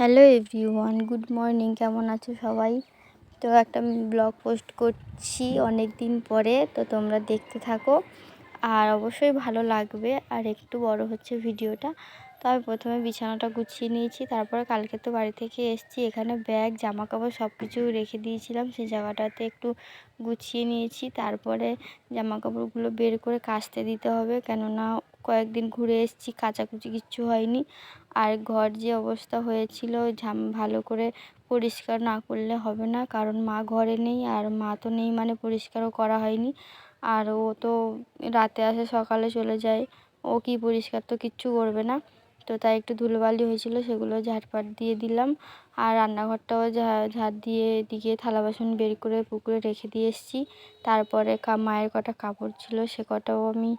Hello everyone, good morning, কেমন আছো সবাই? তো একটা ব্লগ পোস্ট করছি অনেক দিন পরে, তো তোমরা দেখতে থাকো। আর অবশ্যই ভালো লাগবে, আর একটু বড় হচ্ছে ভিডিওটা। তো আমি প্রথমে বিছানাটা গুছিয়ে নিয়েছি, তারপরে কালকে তো বাড়ি থেকে এসেছি, এখানে ব্যাগ জামা কাপড় সব কিছু রেখে দিয়েছিলাম, সেই জায়গাটাতে একটু গুছিয়ে নিয়েছি। তারপরে জামা কাপড়গুলো বের করে কাচতে দিতে হবে, কেননা কয়েকদিন ঘুরে এসেছি, কাচাকুচি কিচ্ছু হয়নি। আর ঘর যে অবস্থা হয়েছিল, ঝাম, ভালো করে পরিষ্কার না করলে হবে না, কারণ মা ঘরে নেই আর মা তো নেই মানে পরিষ্কারও করা হয়নি। আর ও তো রাতে আসে, সকালে চলে যায়, ও কি পরিষ্কার তো কিচ্ছু করবে না। তো তাই একটু ধুলোবালি হয়েছিল, সেগুলো ঝাড়পাট দিয়ে দিলাম। আর রান্নাঘরটাও ঝাড় দিয়ে এদিকে থালা বাসন বের করে পুকুরে রেখে দিয়ে এসেছি। তারপরে মায়ের কটা কাপড় ছিল, সে কটাও আমি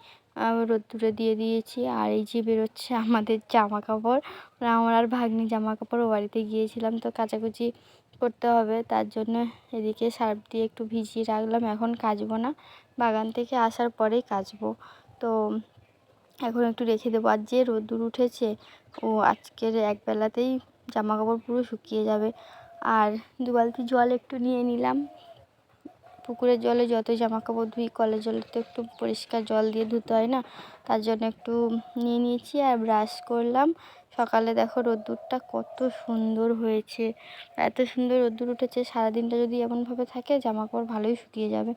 রোদ্দুরে দিয়ে দিয়েছি। আর এই যে বেরোচ্ছে আমাদের জামা কাপড় আমার আর ভাগ্নি জামা কাপড় বাড়িতে গিয়েছিলাম তো কাচাকুচি করতে হবে। তার জন্য এদিকে সার্ফ দিয়ে একটু ভিজিয়ে রাখলাম। এখন কাচবো না। বাগান থেকে আসার পরেই কাচবো। তো এখন একটু রেখে দেবো। আর যে রোদ্দুর উঠেছে, ও আজকের একবেলাতেই জামা কাপড় পুরো শুকিয়ে যাবে। আর দু বালতি জল একটু নিয়ে নিলাম। পুকুরের জলে যতই জামা কাপড় ধুই, কলের জলে তো একটু পরিষ্কার জল দিয়ে ধুতে হয় না। তার জন্য একটু নিয়ে নিয়েছি আর ব্রাশ করলাম। সকালে দেখো রোদ্দুরটা কত সুন্দর হয়েছে। এত সুন্দর রোদ্দুর উঠেছে, সারাদিনটা যদি এমনভাবে থাকে জামা কাপড় ভালোই শুকিয়ে যাবে।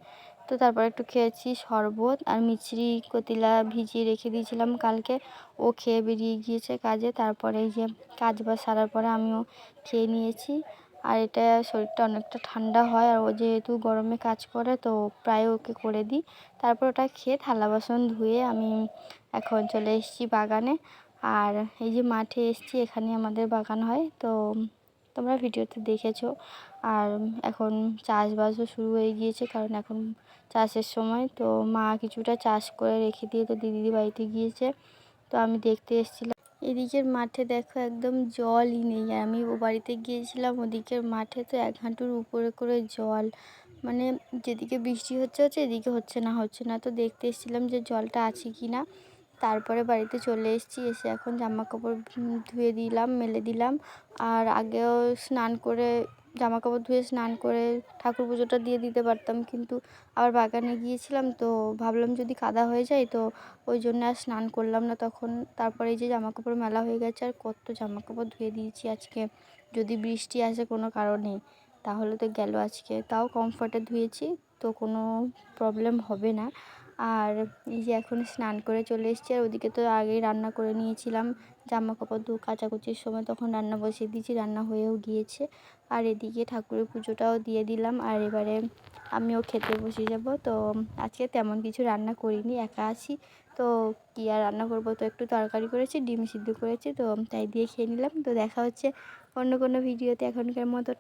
তো তারপর একটু খেয়েছি শরবত আর মিছরি, কতিলা ভিজিয়ে রেখে দিয়েছিলাম কালকে। ও খেয়ে বেরিয়ে গিয়েছে কাজে। তারপরে এই যে কাজ বাজ সারার পরে আমিও খেয়ে নিয়েছি। আর এটা শরীরটা অনেকটা ঠান্ডা হয় আর ও যেহেতু গরমে কাজ করে, তো প্রায় ওকে করে দিই। তারপর ওটা খেয়ে থালা বাসন ধুয়ে আমি এখন চলে এসেছি বাগানে। আর এই যে মাঠে এসেছি, এখানে আমাদের বাগান হয়। তো তোমরা ভিডিওতে দেখেছ। আর এখন চাষবাসও শুরু হয়ে গিয়েছে, কারণ এখন চাষের সময়। তো মা কিছুটা চাষ করে রেখে দিয়ে তো দিদি বাড়িতে গিয়েছে। তো আমি দেখতে এসেছিলাম। এদিকের মাঠে দেখো একদম জলই নেই আমি ও বাড়িতে গিয়েছিলাম, ওদিকের মাঠে তো এক হাঁটুর উপরে করে জল। মানে যেদিকে বৃষ্টি হচ্ছে হচ্ছে এদিকে হচ্ছে না হচ্ছে না। তো দেখতে এসেছিলাম যে জলটা আছে কি না। তারপরে বাড়িতে চলে এসেছি, এসে এখন জামা কাপড় ধুয়ে দিলাম, মেলে দিলাম। আর আগেও স্নান করে জামা কাপড় ধুয়ে স্নান করে ঠাকুর পুজোটা দিয়ে দিতে পারতাম। কিন্তু আবার বাগানে গিয়েছিলাম তো ভাবলাম যদি কাদা হয়ে যায় তো ওই জন্য আর স্নান করলাম না। তখন তারপরে এই যে জামা কাপড় মেলা হয়ে গেছে আর কত জামা কাপড় ধুয়ে দিয়েছি আজকে। যদি বৃষ্টি আসে কোনো কারণে, তাহলে তো গেল আজকে। তাও কমফর্টে ধুয়েছি, তো কোনো প্রবলেম হবে না। আর এই যে এখন স্নান করে চলে এসেছি, আর ওদিকে তো আগেই রান্না করে নিয়েছিলাম। জামা কাপড় দু কাচাকুচির সময় তখন রান্না বসিয়ে দিয়েছি, রান্না হয়েও গিয়েছে। আর এদিকে ঠাকুরের পুজোটাও দিয়ে দিলাম, আর এবারে আমিও খেতে বসে যাব। তো আজকে তেমন কিছু রান্না করিনি, একা আছি। তো কী আর রান্না করব? তো একটু তরকারি করেছি, ডিম সিদ্ধ করেছি, তো তাই দিয়ে খেয়ে নিলাম। তো দেখা হচ্ছে অন্য কোনো ভিডিওতে এখনকার মতো।